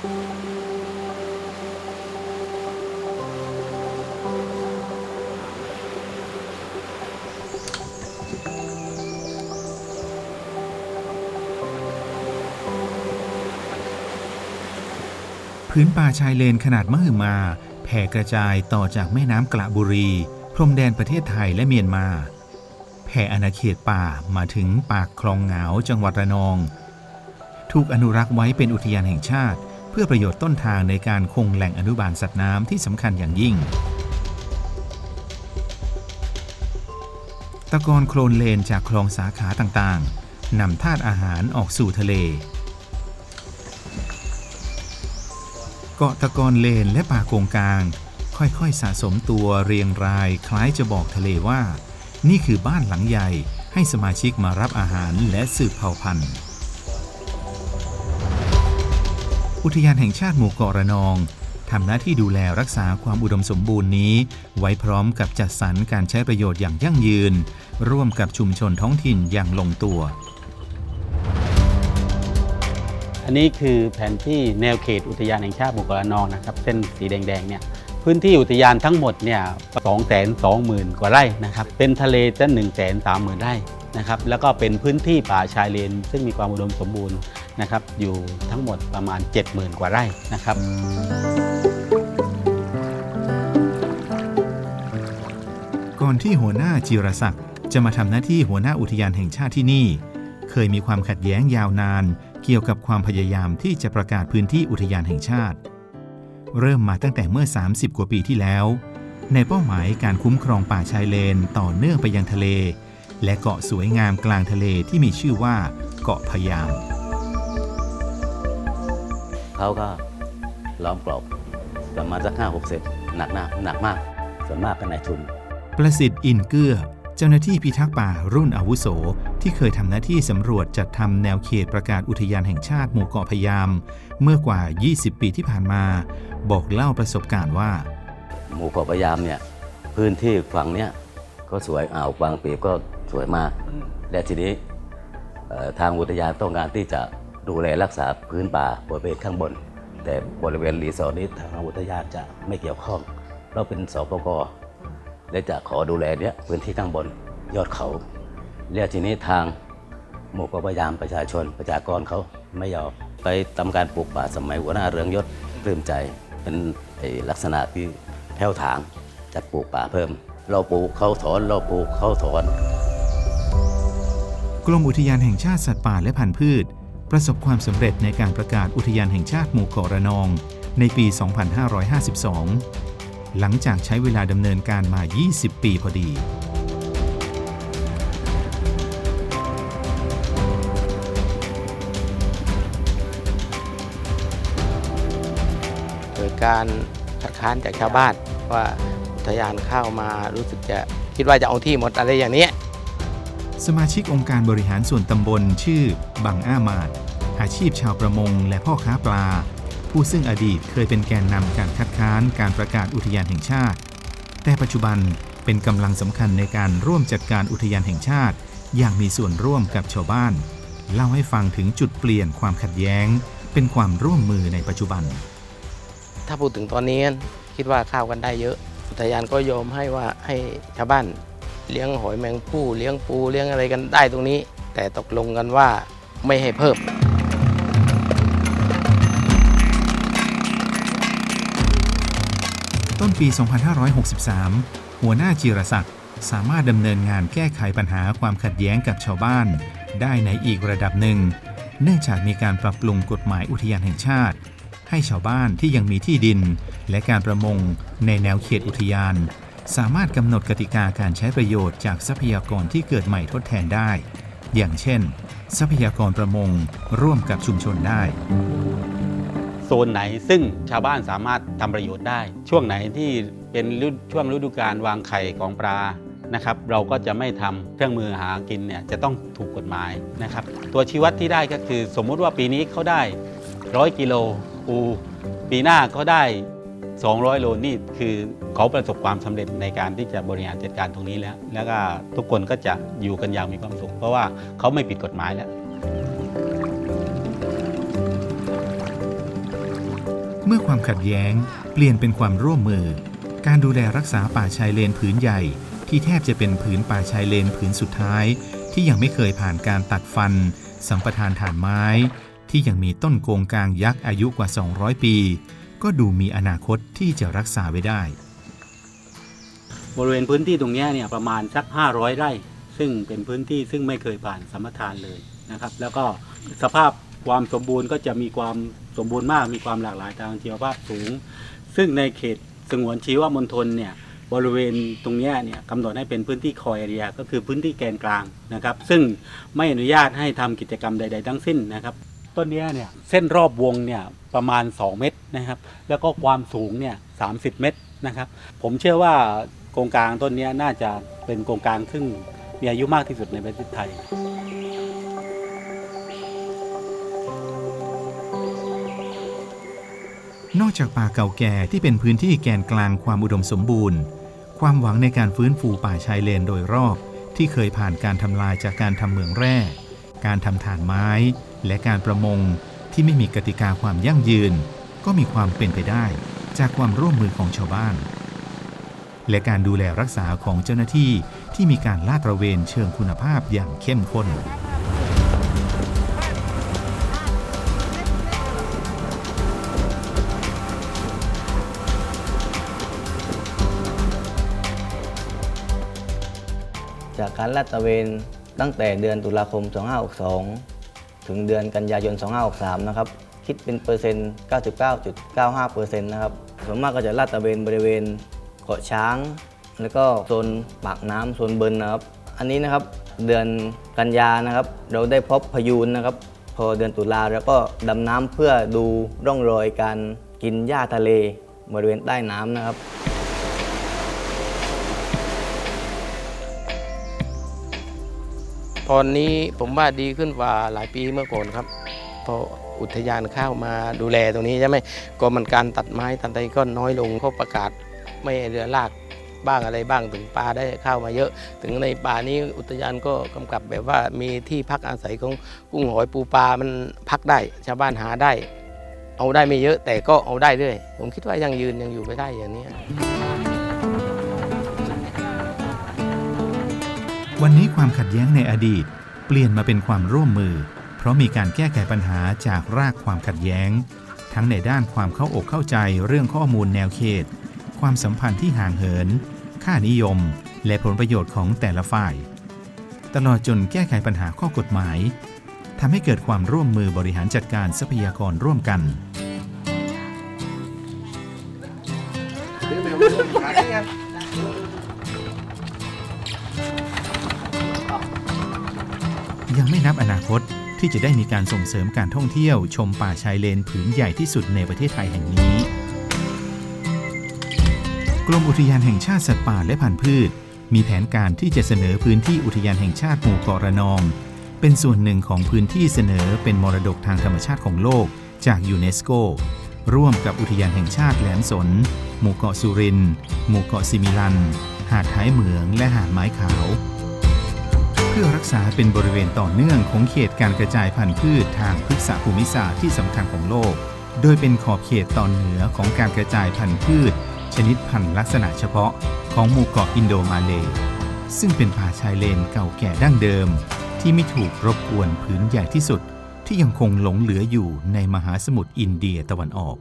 พื้นป่าชายเลนขนาดมหึมา แผ่กระจายต่อจากแม่น้ำกระบุรี พรมแดนประเทศไทยและเมียนมา แผ่อาณาเขตป่ามาถึงปากคลองเหงาจังหวัดระนอง ถูกอนุรักษ์ไว้เป็นอุทยานแห่งชาติ เพื่อประโยชน์ต้นทางในการคงแหล่งอนุบาลสัตว์น้ำที่สำคัญอย่างยิ่ง ตะกอนโคลนเลนจากคลองสาขาต่างๆนำธาตุอาหารออกสู่ทะเล เกาะตะกอนเลนและป่าโกงกลาง ค่อยๆสะสมตัวเรียงรายคล้ายจะบอกทะเลว่า นี่คือบ้านหลังใหญ่ให้สมาชิกมารับอาหารและสืบเผ่าพันธุ์ อุทยานแห่งชาติหมู่เกาะระนองทำหน้าที่ดูแลรักษาความอุดมสมบูรณ์นี้ ไว้พร้อมกับจัดสรรการใช้ประโยชน์อย่างยั่งยืน ร่วมกับชุมชนท้องถิ่นอย่างลงตัว อันนี้คือแผนที่แนวเขตอุทยานแห่งชาติหมู่เกาะระนองนะครับเส้นสีแดงๆเนี่ยพื้นที่อุทยานทั้งหมดเนี่ยสองแสนสองหมื่นกว่าไร่นะครับ เป็นทะเลจะหนึ่งแสนสามหมื่นไร่ นะครับแล้วก็เป็นพื้นที่ป่าชายเลน ซึ่งมีความอุดมสมบูรณ์นะครับอยู่ทั้งหมดประมาณ 70,000 กว่าไร่นะครับ ก่อนที่หัวหน้าจิรศักดิ์จะมาทำหน้าที่หัวหน้าอุทยานแห่งชาติที่นี่ เคยมีความขัดแย้งยาวนาน เกี่ยวกับความพยายามที่จะประกาศพื้นที่อุทยานแห่งชาติ เริ่มมาตั้งแต่เมื่อ 30 กว่าปีที่แล้ว ในเป้าหมายการคุ้มครองป่าชายเลน ต่อเนื่องไปยังทะเล และเกาะสวยงามกลางทะเลที่มีชื่อว่าเกาะพะยาม เขาก็ล้อมกรอบประมาณสักห้าหกเซนหนักหนาหนักมาก ส่วนมากก็นายทุน ประสิทธิ์อินเกื้อ เจ้าหน้าที่พิทักษ์ป่ารุ่นอาวุโส ที่เคยทำหน้าที่สำรวจจัดทำแนวเขตประกาศอุทยานแห่งชาติหมู่เกาะพะยาม เมื่อกว่า 20 ปีที่ผ่านมา บอกเล่าประสบการณ์ว่า หมู่เกาะพะยามเนี่ยพื้นที่ฝั่งเนี้ยก็สวยอ่าวบางปีก็ สวยมาก และทีนี้เอ่อทางอุทยานต้องการที่จะดูแลรักษาพื้นป่าบริเวณข้างบน แต่บริเวณรีสอร์ทนี้ทางอุทยานจะไม่เกี่ยวข้อง เราเป็นสปกและจะขอดูแลเนี้ยพื้นที่ข้างบนยอดเขา และทีนี้ทางหมู่เกาะพะยามประชาชนประชากรเขาไม่ยอมไปทำการปลูกป่าสมัยหัวหน้าเรืองยศปลื้มใจเป็นไอ้ลักษณะที่แผ่วถางจะปลูกป่าเพิ่ม เราปลูกเขาถอนเราปลูกเขาถอน กรมอุทยานแห่งชาติสัตว์ป่าและพันธุ์พืช ประสบความสำเร็จในการประกาศอุทยานแห่งชาติหมู่เกาะระนอง ในปี 2552 หลังจากใช้เวลาดำเนินการมา 20 ปีพอดี เกิดการคัดค้านจากชาวบ้านว่าอุทยานเข้ามารู้สึกจะคิดว่าจะเอาที่หมดอะไรอย่างนี้ สมาชิกองค์การบริหารส่วนตำบลชื่อ บังอามาด อาชีพชาวประมงและพ่อค้าปลา ผู้ซึ่งอดีตเคยเป็นแกนนำการคัดค้านการประกาศอุทยานแห่งชาติ แต่ปัจจุบันเป็นกำลังสำคัญในการร่วมจัดการอุทยานแห่งชาติ อย่างมีส่วนร่วมกับชาวบ้าน เล่าให้ฟังถึงจุดเปลี่ยนความขัดแย้ง เป็นความร่วมมือในปัจจุบัน ถ้าพูดถึงตอนนี้คิดว่าเข้ากันได้เยอะ อุทยานก็ยอมให้ว่าให้ชาวบ้าน เลี้ยงหอยแมงผู้เลี้ยงปูเลี้ยงอะไรกันได้ตรงนี้ แต่ตกลงกันว่าไม่ให้เพิ่มต้นปี 2563 หัวหน้าจิรศักดิ์สามารถดำเนินงานแก้ไขปัญหาความขัดแย้งกับชาวบ้าน ได้ในอีกระดับหนึ่ง เนื่องจากมีการปรับปรุงกฎหมายอุทยานแห่งชาติ ให้ชาวบ้านที่ยังมีที่ดิน และการประมงในแนวเขตอุทยาน สามารถกำหนดกติกาการใช้ประโยชน์จากทรัพยากรที่เกิดใหม่ทดแทนได้ อย่างเช่น ทรัพยากรประมงร่วมกับชุมชนได้ โซนไหนซึ่งชาวบ้านสามารถทำประโยชน์ได้ ช่วงไหนที่เป็นช่วงฤดูการวางไข่ของปลานะครับเราก็จะไม่ทำเครื่องมือหากินเนี่ยจะต้องถูกกฎหมายนะครับ ตัวชี้วัดที่ได้ก็คือ สมมุติว่าปีนี้เขาได้ร้อยกิโลปู ปีหน้าเขาได้ 200 โลนี่คือเขาประสบความสำเร็จในการที่จะบริหารจัดการตรงนี้แล้ว แล้วก็ทุกคนก็จะอยู่กันอย่างมีความสุข เพราะว่าเขาไม่ผิดกฎหมายแล้ว เมื่อความขัดแย้งเปลี่ยนเป็นความร่วมมือ การดูแลรักษาป่าชายเลนผืนใหญ่ ที่แทบจะเป็นผืนป่าชายเลนผืนสุดท้าย ที่ยังไม่เคยผ่านการตัดฟัน สัมปทานฐานไม้ ที่ยังมีต้นโกงกลางยักษ์อายุกว่า 200 ปี ก็ดูมีอนาคตที่จะรักษาไว้ได้ บริเวณพื้นที่ตรงนี้เนี่ยประมาณสัก 500 ไร่ ซึ่งเป็นพื้นที่ซึ่งไม่เคยผ่านสมปทานเลยนะครับ แล้วก็สภาพความสมบูรณ์ก็จะมีความสมบูรณ์มากมีความหลากหลายทางชีวภาพสูง ซึ่งในเขตสงวนชีวมณฑลเนี่ยบริเวณตรงนี้เนี่ยกำหนดให้เป็นพื้นที่คอยเรียก็คือพื้นที่แกนกลางนะครับ ซึ่งไม่อนุญาตให้ทำกิจกรรมใด ๆ ทั้งสิ้นนะครับ ต้นนี้เนี่ยเส้นรอบวงเนี่ยประมาณ 2 เมตรนะครับ แล้วก็ความสูงเนี่ย30เมตรนะครับ ผมเชื่อว่าโครงกลารต้นนี้น่าจะเป็นโครงกลารซึ่งมีอายุมากที่สุดในประเทศไทยนอกจากป่าเก่าแก่ที่เป็นพื้นที่แกนกลางความอุดมสมบูรณ์ ความหวังในการฟื้นฟูป่าชายเลนโดยรอบ ที่เคยผ่านการทำลายจากการทำเหมืองแร่ การทำถ่านไม้ และการประมงที่ไม่มีกติกาความยั่งยืน ก็มีความเป็นไปได้จากความร่วมมือของชาวบ้าน และการดูแลรักษาของเจ้าหน้าที่ที่มีการลาดตระเวนเชิงคุณภาพอย่างเข้มข้นจากการลาดตระเวนตั้งแต่เดือนตุลาคม 2562 ถึงเดือนกันยายน 2563 นะครับ คิดเป็นเปอร์เซ็นต์ 99.95เปอร์เซ็นต์นะครับ ส่วนมากก็จะลาดตระเวนบริเวณเกาะช้าง แล้วก็โซนปากน้ำโซนเบิร์นนะครับ อันนี้นะครับเดือนกันยานะครับ เราได้พบพยูนนะครับ พอเดือนตุลาแล้วก็ดำน้ำเพื่อดูร่องรอยการกินหญ้าทะเลบริเวณใต้น้ำนะครับ ตอนนี้ผมว่าดีขึ้นกว่าหลายปีเมื่อก่อนครับพออุทยานเข้ามาดูแลตรงนี้ใช่ไหมก็มันการตัดไม้ตัดอะไรก็น้อยลงเขาประกาศไม่เรือลากบ้างอะไรบ้างถึงปลาได้เข้ามาเยอะ ถึงในป่านี้อุทยานก็กำกับแบบว่ามีที่พักอาศัยของกุ้งหอยปูปลามันพักได้ ชาวบ้านหาได้ เอาได้ไม่เยอะแต่ก็เอาได้เรื่อยผมคิดว่ายังยืนยังอยู่ไปได้อย่างนี้ วันนี้ความขัดแย้งในอดีต เปลี่ยนมาเป็นความร่วมมือ เพราะมีการแก้ไขปัญหาจากรากความขัดแย้ง ทั้งในด้านความเข้าอกเข้าใจเรื่องข้อมูลแนวเขต ความสัมพันธ์ที่ห่างเหิน ค่านิยม และผลประโยชน์ของแต่ละฝ่าย ตลอดจนแก้ไขปัญหาข้อกฎหมายทำให้เกิดความร่วมมือบริหารจัดการทรัพยากรร่วมกันยั นับอนาคตที่จะได้มีการส่งเสริมการท่องเที่ยว ชมป่าชายเลนผืนใหญ่ที่สุดในประเทศไทยแห่งนี้ กรมอุทยานแห่งชาติสัตว์ป่าและพันธุ์พืช มีแผนการที่จะเสนอพื้นที่อุทยานแห่งชาติหมู่เกาะระนอง เป็นส่วนหนึ่งของพื้นที่เสนอเป็นมรดกทางธรรมชาติของโลกจากยูเนสโก ร่วมกับอุทยานแห่งชาติแหลมสน หมู่เกาะสุริน หมู่เกาะซิมิลัน หาดท้ายเหมือง และหาดไม้ขาว พื่อรักษาเป็นบริเวณต่อเนื่องของเขตการกระจายพันธุ์พืชทางพฤกษภูมิศาสตร์ที่สำคัญของโลก โดยเป็นขอบเขตตอนเหนือของการกระจายพันธุ์พืช ชนิดพันธุ์ลักษณะเฉพาะของหมู่เกาะอินโดมาเล ซึ่งเป็นป่าชายเลนเก่าแก่ดั้งเดิม ที่ไม่ถูกรบกวนพื้นใหญ่ที่สุด ที่ยังคงหลงเหลืออยู่ในมหาสมุทรอินเดียตะวันออก